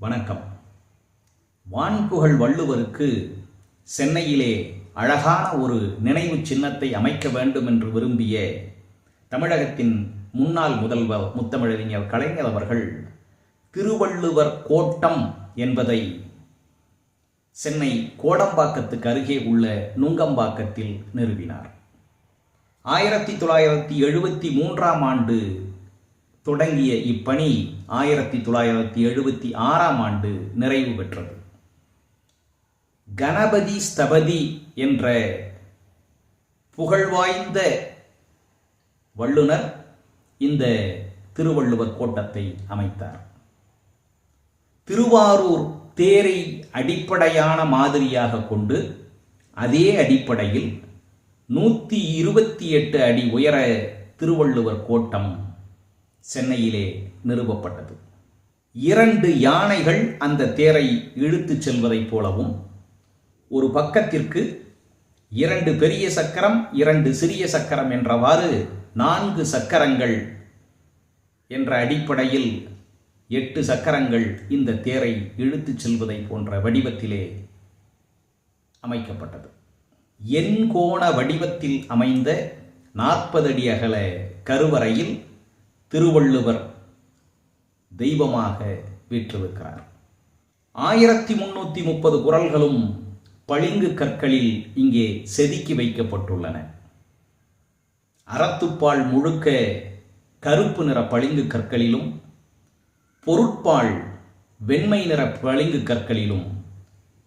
வணக்கம். வான்புகழ் வள்ளுவருக்கு சென்னையிலே அழகான ஒரு நினைவு சின்னத்தை அமைக்க வேண்டும் என்று விரும்பிய தமிழகத்தின் முன்னாள் முதல்வர் முத்தமிழறிஞர் கலைஞர் அவர்கள் திருவள்ளுவர் கோட்டம் என்பதை சென்னை கோடம்பாக்கத்துக்கு அருகே உள்ள நுங்கம்பாக்கத்தில் நிறுவினார். ஆயிரத்தி தொள்ளாயிரத்தி எழுபத்தி மூன்றாம் ஆண்டு தொடங்கிய இப்பணி ஆயிரத்தி தொள்ளாயிரத்தி எழுபத்தி ஆறாம் ஆண்டு நிறைவு பெற்றது. கணபதி ஸ்தபதி என்ற புகழ்வாய்ந்த வள்ளுனர் இந்த திருவள்ளுவர் கோட்டத்தை அமைத்தார். திருவாரூர் தேரை அடிப்படையான மாதிரியாக கொண்டு அதே அடிப்படையில் நூற்றி இருபத்தி எட்டு அடி உயர திருவள்ளுவர் கோட்டம் சென்னையிலே நிறுவப்பட்டது. இரண்டு யானைகள் அந்த தேரை இழுத்துச் செல்வதைப் போலவும் ஒரு பக்கத்திற்கு இரண்டு பெரிய சக்கரம் இரண்டு சிறிய சக்கரம் என்றவாறு நான்கு சக்கரங்கள் என்ற அடிப்படையில் எட்டு சக்கரங்கள் இந்த தேரை இழுத்துச் செல்வதை போன்ற வடிவத்திலே அமைக்கப்பட்டது. எண்கோண வடிவத்தில் அமைந்த நாற்பது அடி அகல கருவறையில் திருவள்ளுவர் தெய்வமாக வீற்றிருக்கிறார். ஆயிரத்தி முன்னூற்றி முப்பது குரல்களும் பளிங்கு கற்களில் இங்கே செதுக்கி வைக்கப்பட்டுள்ளன. அறத்துப்பால் முழுக்க கருப்பு நிற பளிங்கு கற்களிலும் பொருட்பால் வெண்மை நிற பளிங்கு கற்களிலும்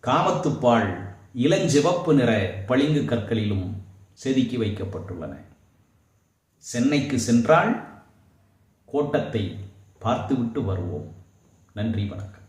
காமத்துப்பால் இளஞ்சிவப்பு நிற பளிங்கு கற்களிலும் செதுக்கி வைக்கப்பட்டுள்ளன. சென்னைக்கு சென்றால் கோட்டத்தை பார்த்துவிட்டு வருவோம். நன்றி வணக்கம்.